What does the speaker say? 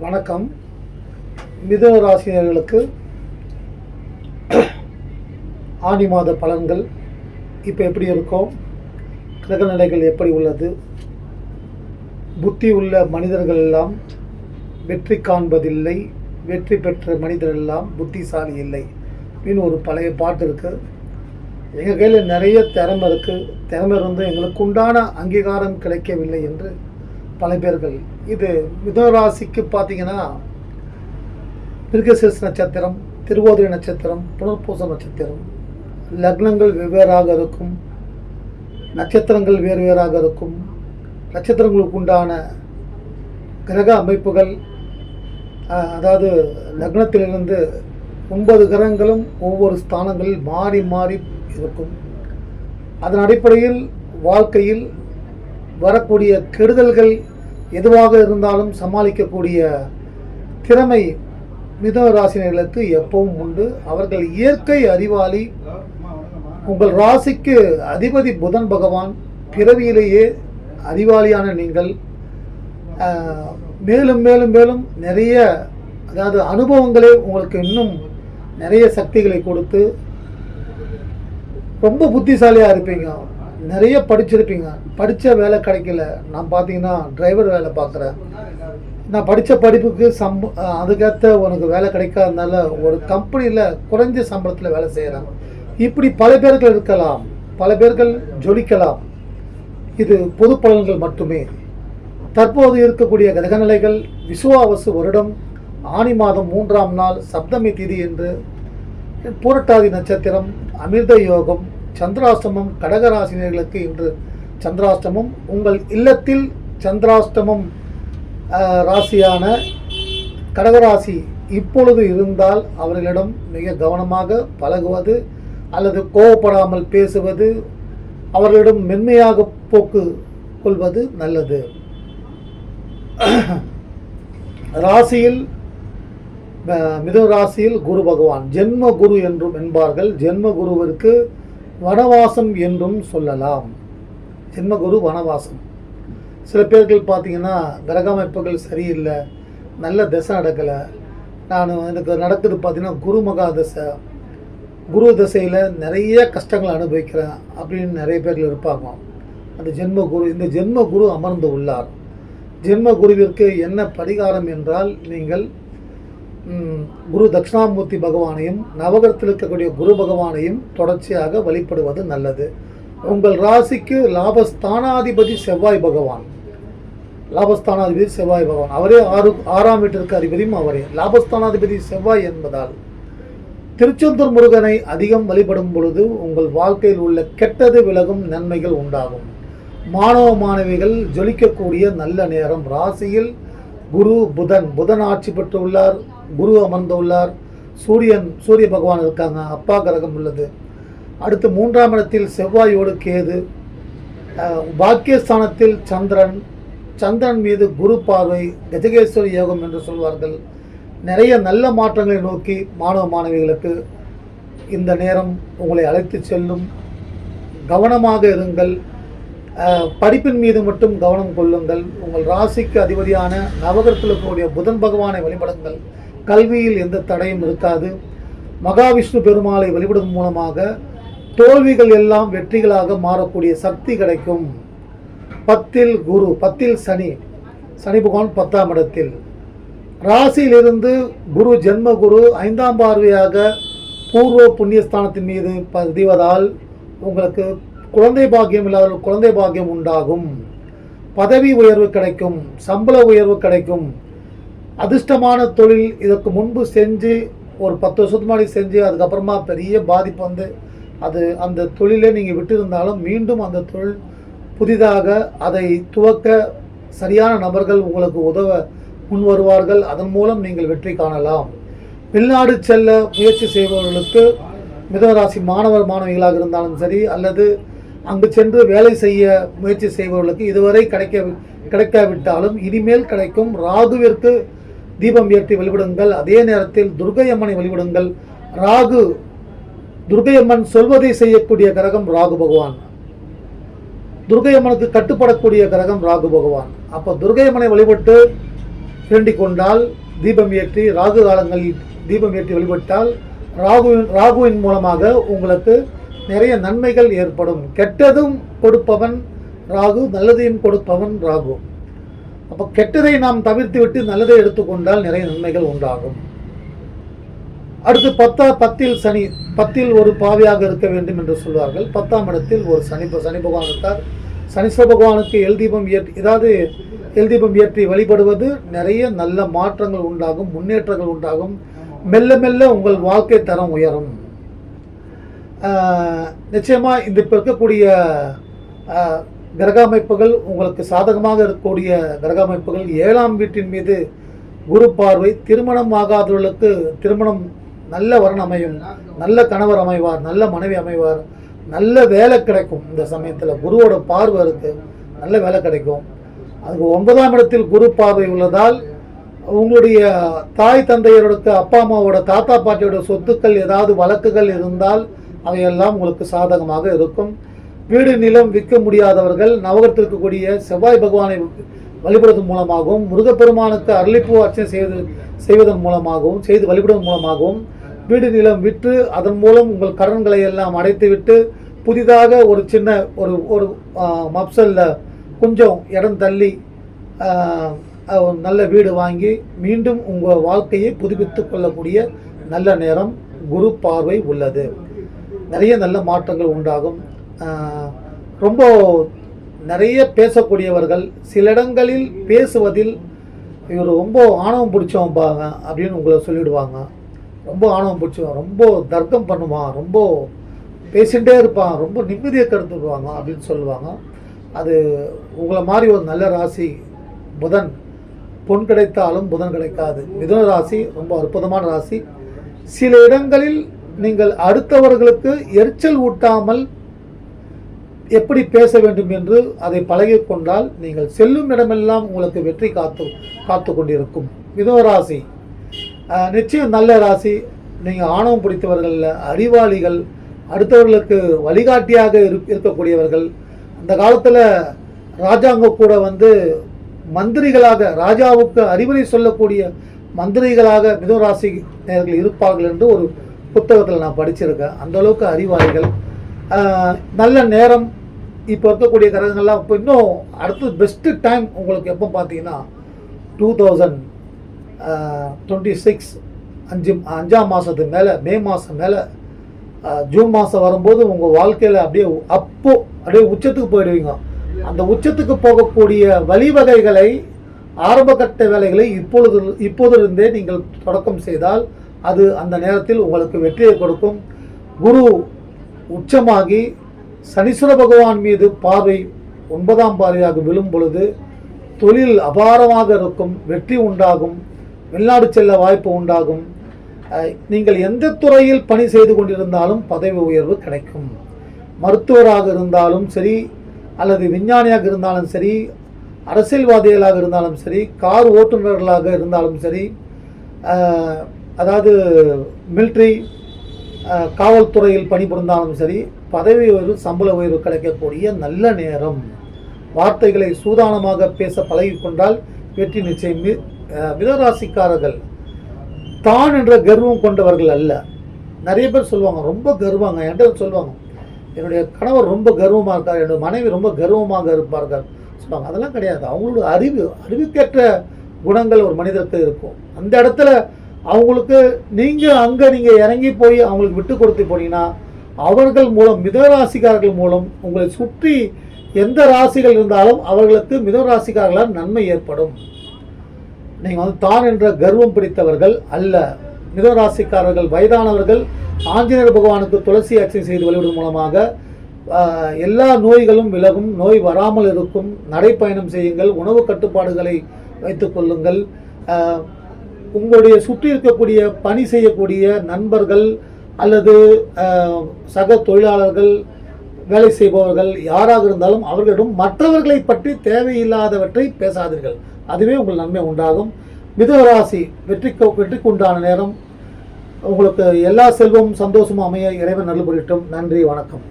வணக்கம். மிதுன ராசினியர்களுக்கு ஆணி மாத பலன்கள் இப்போ எப்படி இருக்கும்? கிரக நிலைகள் எப்படி உள்ளது? புத்தி உள்ள மனிதர்கள் எல்லாம் வெற்றி காண்பதில்லை. வெற்றி பெற்ற மனிதர் எல்லாம் புத்திசாலி இல்லை. அப்படின்னு ஒரு பழைய பாட்டு இருக்குது எங்கள் கையில் நிறைய திறமை இருக்குது திறமை இருந்தும் எங்களுக்கு உண்டான அங்கீகாரம் கிடைக்கவில்லை என்று பல பேர்கள். இது மிதராசிக்கு பார்த்தீங்கன்னா மிருகசீர்ஸ் நட்சத்திரம் திருவோதரி நட்சத்திரம் புனர்பூச நட்சத்திரம். லக்னங்கள் வெவ்வேறாக இருக்கும். நட்சத்திரங்கள் வேறு வேறாக இருக்கும். நட்சத்திரங்களுக்கு உண்டான கிரக அமைப்புகள் அதாவது லக்னத்திலிருந்து ஒன்பது கிரகங்களும் ஒவ்வொரு ஸ்தானங்களில் மாறி மாறி இருக்கும். அதன் அடிப்படையில் வாழ்க்கையில் வரக்கூடிய கெடுதல்கள் எதுவாக இருந்தாலும் சமாளிக்கக்கூடிய திறமை மிதுன ராசினர்களுக்கு எப்பவும் உண்டு. அவர்கள் இயற்கை அறிவாளி. உங்கள் ராசிக்கு அதிபதி புதன் பகவான் பிறவியிலேயே அறிவாளியான நீங்கள். மேலும் மேலும் மேலும் நிறைய அதாவது அனுபவங்களே உங்களுக்கு இன்னும் நிறைய சக்திகளை கொடுத்து ரொம்ப புத்திசாலியாக இருப்பீங்க. நிறைய படிச்சிருப்பீங்க. படித்த வேலை கிடைக்கல. நான் பார்த்தீங்கன்னா டிரைவர் வேலை பார்க்குறேன் நான் படித்த படிப்புக்கு சம்ப அதுக்கேற்ற உனக்கு வேலை கிடைக்காதனால ஒரு கம்பெனியில் குறைஞ்ச சம்பளத்தில் வேலை செய்கிறேன் இப்படி பல பேர்கள் இருக்கலாம். பல பேர்கள் ஜொலிக்கலாம். இது பொது பலன்கள் மட்டுமே. தற்போது இருக்கக்கூடிய கிரகநிலைகள் விசுவாவசு வருடம் ஆனி மாதம் மூன்றாம் நாள் சப்தமி திதி என்று பூரட்டாதி நட்சத்திரம் அமிர்த யோகம் சந்திராஷ்டமம் கடகராசினியர்களுக்கு இன்று சந்திராஷ்டமம். உங்கள் இல்லத்தில் சந்திராஷ்டமம் ராசியான கடகராசி இப்பொழுது இருந்தால் அவர்களிடம் மிக கவனமாக பழகுவது அல்லது கோவப்படாமல் பேசுவது அவர்களிடம் மென்மையாக போக்கு கொள்வது நல்லது. ராசியில் மிதுன ராசியில் குரு பகவான். ஜென்ம குரு என்றும் என்பார்கள். ஜென்ம குருவிற்கு வனவாசம் என்றும் சொல்லலாம். ஜென்ம குரு வனவாசம். சில பேர்கள் பார்த்தீங்கன்னா கிரகமைப்புகள் சரியில்லை நல்ல திசை நடக்கலை. நான் எனக்கு நடக்குது பார்த்தீங்கன்னா குரு தசை குரு தசையில் நிறைய கஷ்டங்களை அனுபவிக்கிறேன் அப்படின்னு நிறைய பேர்கள் இருப்பாங்க. அந்த ஜென்ம குரு இந்த ஜென்ம குரு அமர்ந்து உள்ளார். ஜென்ம குருவிற்கு என்ன பரிகாரம் என்றால் நீங்கள் குரு தட்சிணாமூர்த்தி பகவானையும் நவகரத்தில் இருக்கக்கூடிய குரு பகவானையும் தொடர்ச்சியாக வழிபடுவது நல்லது. உங்கள் ராசிக்கு லாபஸ்தானாதிபதி செவ்வாய் பகவான். லாபஸ்தானாதிபதி செவ்வாய் பகவான். அவரே ஆறு ஆறாம் வீட்டிற்கு அதிபதியும் அவரே. லாபஸ்தானாதிபதி செவ்வாய் என்பதால் திருச்செந்தூர் முருகனை அதிகம் வழிபடும் பொழுது உங்கள் வாழ்க்கையில் உள்ள கெட்டது விலகும் நன்மைகள் உண்டாகும். மாணவ மாணவிகள் ஜொலிக்கக்கூடிய நல்ல நேரம். ராசியில் குரு புதன். புதன் ஆட்சி பெற்றுள்ளார். குரு அமர்ந்து உள்ளார் சூரியன் சூரிய பகவான் இருக்காங்க. அப்பா கிரகம் உள்ளது. அடுத்து மூன்றாம் இடத்தில் செவ்வாயோடு கேது. பாக்கியஸ்தானத்தில் சந்திரன். சந்திரன் மீது குரு பார்வை கஜகேஸ்வரி யோகம் என்று சொல்வார்கள். நிறைய நல்ல மாற்றங்களை நோக்கி மாணவ மாணவிகளுக்கு இந்த நேரம் உங்களை அழைத்து செல்லும். கவனமாக இருங்கள். படிப்பின் மீது மட்டும் கவனம் கொள்ளுங்கள். உங்கள் ராசிக்கு அதிபதியான நவகரத்தில் இருக்கக்கூடிய புதன் பகவானை வழிபடுங்கள். கல்வியில் எந்த தடையும் இருக்காது. மகாவிஷ்ணு பெருமாளை வழிபடும் மூலமாக தோல்விகள் எல்லாம் வெற்றிகளாக மாறக்கூடிய சக்தி கிடைக்கும். பத்தில் குரு பத்தில் சனி சனி பகவான் பத்தாம் இடத்தில். ராசியிலிருந்து குரு ஜென்ம குரு ஐந்தாம் பார்வையாக பூர்வ புண்ணியஸ்தானத்தின் மீது பதிவதால் உங்களுக்கு குழந்தை பாக்கியம் இல்லாத குழந்தை பாக்கியம் உண்டாகும். பதவி உயர்வு கிடைக்கும் சம்பள உயர்வு கிடைக்கும். அதிர்ஷ்டமான தொழில் இதற்கு முன்பு செஞ்சு ஒரு பத்து வருஷத்துக்கு முன்னாடி செஞ்சு அதுக்கப்புறமா பெரிய பாதிப்பு வந்து அது அந்த தொழிலை நீங்கள் விட்டிருந்தாலும் மீண்டும் அந்த தொழில் புதிதாக அதை துவக்க சரியான நபர்கள் உங்களுக்கு உதவ முன் வருவார்கள். அதன் மூலம் நீங்கள் வெற்றி காணலாம். வெளிநாடு செல்ல முயற்சி செய்பவர்களுக்கு மிதனராசி மாணவர் மாணவிகளாக இருந்தாலும் சரி அல்லது அங்கு சென்று வேலை செய்ய முயற்சி செய்பவர்களுக்கு இதுவரை கிடைக்க கிடைக்காவிட்டாலும் இனிமேல் கிடைக்கும் ராகுவிற்கு தீபம் ஏற்றி வழிபடுங்கள். அதே நேரத்தில் துர்கையம்மனை வழிபடுங்கள். ராகு துர்கையம்மன் சொல்வதை செய்யக்கூடிய கிரகம் ராகு பகவான். துர்கையம்மனுக்கு கட்டுப்படக்கூடிய கிரகம் ராகு பகவான். அப்போ துர்கையம்மனை வழிபட்டு வேண்டிக் கொண்டால் தீபம் ஏற்றி ராகு காலங்களில் தீபம் ஏற்றி வழிபட்டால் ராகுவின் ராகுவின் மூலமாக உங்களுக்கு நிறைய நன்மைகள் ஏற்படும். கெட்டதும் கொடுப்பவன் ராகு நல்லதையும் கொடுப்பவன் ராகு. அப்போ கெட்டதை நாம் தவிர்த்து விட்டு நல்லதை எடுத்துக்கொண்டால் நிறைய நன்மைகள் உண்டாகும். அடுத்து பத்தா பத்தில் சனி பத்தில் ஒரு பாவியாக இருக்க வேண்டும் என்று சொல்வார்கள். பத்தாம் இடத்தில் ஒரு சனி சனி பகவான் இருக்கார். சனீஸ்வர பகவானுக்கு எல் தீபம் ஏற்றி ஏதாவது எல் தீபம் ஏற்றி வழிபடுவது நிறைய நல்ல மாற்றங்கள் உண்டாகும் முன்னேற்றங்கள் உண்டாகும். மெல்ல மெல்ல உங்கள் வாழ்க்கை தரம் உயரும். நிச்சயமாக இந்த இப்போ இருக்கக்கூடிய கிரக அமைப்புகள் உங்களுக்கு சாதகமாக இருக்கக்கூடிய கிரக அமைப்புகள் ஏழாம் வீட்டின் மீது குரு பார்வை திருமணம் ஆகாதவர்களுக்கு திருமணம் நல்ல வரன் அமையும். நல்ல கணவர் அமைவார் நல்ல மனைவி அமைவார். நல்ல வேலை கிடைக்கும் இந்த சமயத்தில். குருவோட பார்வை இருக்குது நல்ல வேலை கிடைக்கும். அதுக்கு ஒன்பதாம் இடத்தில் குரு பார்வை உள்ளதால் உங்களுடைய தாய் தந்தையரோட அப்பா அம்மாவோட தாத்தா பாட்டியோட சொத்துக்கள் ஏதாவது வழக்குகள் இருந்தால் அவையெல்லாம் உங்களுக்கு சாதகமாக இருக்கும். வீடு நிலம் விற்க முடியாதவர்கள் நவகத்தில் இருக்கக்கூடிய செவ்வாய் பகவானை வழிபடுவதன் மூலமாகவும் முருகப்பெருமானுக்கு அரளிப்பூ அர்ச்சனை செய்வது செய்வதன் மூலமாகவும் செய்து வழிபடுவதன் மூலமாகவும் வீடு நிலம் விற்று அதன் மூலம் உங்கள் கடன்களை எல்லாம் அடைத்துவிட்டு புதிதாக ஒரு சின்ன ஒரு ஒரு மப்சல்ல கொஞ்சம் இடம் தள்ளி ஒரு நல்ல வீடு வாங்கி மீண்டும் உங்கள் வாழ்க்கையை புதுப்பித்து கொள்ளக்கூடிய நல்ல நேரம் குரு பார்வை உள்ளது. நிறைய நல்ல மாற்றங்கள் உண்டாகும். ரொம்ப நிறைய பேசக்கூடியவர்கள் சில இடங்களில் பேசுவதில் இவர் ரொம்ப ஆணவம் பிடிச்சவன்பாங்க அப்படின்னு உங்களை சொல்லிவிடுவாங்க ரொம்ப ஆணவம் பிடிச்சவன் ரொம்ப தர்க்கம் பண்ணுவான் ரொம்ப பேசிகிட்டே இருப்பான் ரொம்ப நிம்மதியை கருத்துடுவாங்க அப்படின்னு சொல்லுவாங்க. அது உங்களை மாதிரி ஒரு நல்ல ராசி புதன் பொன் கிடைத்தாலும் புதன் கிடைக்காது. மிதுன ராசி ரொம்ப அற்புதமான ராசி. சில இடங்களில் நீங்கள் அடுத்தவர்களுக்கு எரிச்சல் ஊட்டாமல் எப்படி பேச வேண்டும் என்று அதை பழகி கொண்டால் நீங்கள் செல்லும் இடமெல்லாம் உங்களுக்கு வெற்றி காத்து காத்து கொண்டிருக்கும். இதோ ராசி. நிச்சயம் நல்ல ராசி. நீங்கள் ஆணவம் பிடித்தவர்கள் அறிவாளிகள் அடுத்தவர்களுக்கு வழிகாட்டியாக இரு- இருக்கக்கூடியவர்கள். அந்த காலத்தில் ராஜாங்க கூட வந்து மந்திரிகளாக ராஜாவுக்கு அறிவுரை சொல்லக்கூடிய மந்திரிகளாக மிதுராசி நேர்கள் இருப்பார்கள் என்று ஒரு புத்தகத்தில் நான் படிச்சிருக்கேன். அந்த அளவுக்கு அறிவாளிகள். நல்ல நேரம் இப்போ இருக்கக்கூடிய கிரகங்கள்லாம் இப்போ இன்னும் அடுத்து பெஸ்ட்டு டைம் உங்களுக்கு எப்போ பார்த்தீங்கன்னா டூ தௌசண்ட் டுவெண்ட்டி சிக்ஸ் அஞ்சு அஞ்சாம் மாதத்துக்கு மேலே மே மாதம் மேலே ஜூன் மாதம் வரும்போது உங்கள் வாழ்க்கையில் அப்படியே அப்போ அப்படியே உச்சத்துக்கு போயிடுவீங்க. அந்த உச்சத்துக்கு போகக்கூடிய வழிவகைகளை ஆரம்பகட்ட வேலைகளை இப்பொழுது இப்போதிருந்தே நீங்கள் தொடக்கம் செய்தால் அது அந்த நேரத்தில் உங்களுக்கு வெற்றியை கொடுக்கும். குரு உச்சமாகி சனீஸ்வர பகவான் மீது பார்வை ஒன்பதாம் பார்வையாக விழும் பொழுது தொழில் அபாரமாக இருக்கும் வெற்றி உண்டாகும் வெளிநாடு செல்ல வாய்ப்பு உண்டாகும். நீங்கள் எந்த துறையில் பணி செய்து கொண்டிருந்தாலும் பதவி உயர்வு கிடைக்கும். மருத்துவராக இருந்தாலும் சரி அல்லது விஞ்ஞானியாக இருந்தாலும் சரி அரசியல்வாதிகளாக இருந்தாலும் சரி கார் ஓட்டுநர்களாக இருந்தாலும் சரி அதாவது மில்ட்ரி காவல்துறையில் பணிபுரிந்தாலும் சரி பதவி உயர்வு சம்பள உயர்வு கிடைக்கக்கூடிய நல்ல நேரம். வார்த்தைகளை சூதானமாக பேச பழகிக்கொண்டால் வெற்றி நிச்சயம். மி- மிதராசிக்காரர்கள் தான் என்ற கர்வம் கொண்டவர்கள் அல்ல. நிறைய பேர் சொல்லுவாங்க ரொம்ப கர்வங்க என்கிட்ட சொல்லுவாங்க. என்னுடைய கணவர் ரொம்ப கர்வமாக இருக்கார் என்னுடைய மனைவி ரொம்ப கர்வமாக இருப்பார்கள். சொல்லுவாங்க அதெல்லாம் கிடையாது. அவங்களோட அறிவு அறிவுக்கேற்ற குணங்கள் ஒரு மனிதருக்கு இருக்கும். அந்த இடத்துல அவங்களுக்கு நீங்கள் அங்கே நீங்கள் இறங்கி போய் அவங்களுக்கு விட்டு கொடுத்து போனீங்கன்னா அவர்கள் மூலம் மிதராசிக்காரர்கள் மூலம் உங்களை சுற்றி எந்த ராசிகள் இருந்தாலும் அவர்களுக்கு மிதராசிக்காரர்களால் நன்மை ஏற்படும். நீங்கள் வந்து தான் என்ற கர்வம் பிடித்தவர்கள் அல்ல. மிதராசிக்காரர்கள் வயதானவர்கள் ஆஞ்சநேயர் பகவானுக்கு துளசி அர்ச்சனை செய்து வழிபடுவதன் மூலமாக எல்லா நோய்களும் விலகும் நோய் வராமல் இருக்கும். நடைப்பயணம் செய்யுங்கள். உணவு கட்டுப்பாடுகளை வைத்துக் கொள்ளுங்கள். உங்களுடைய சுற்றி இருக்கக்கூடிய பணி செய்யக்கூடிய நண்பர்கள் அல்லது சக தொழிலாளர்கள் வேலை செய்பவர்கள் யாராக இருந்தாலும் அவர்களிடம் மற்றவர்களை பற்றி தேவையில்லாதவற்றை பேசாதீர்கள். அதுவே உங்கள் நன்மை உண்டாகும். மிதராசி வெற்றிக்கு வெற்றிக்கு உண்டான நேரம். உங்களுக்கு எல்லா செல்வமும் சந்தோஷமும் அமைய இறைவன் நல்ல நன்றி வணக்கம்.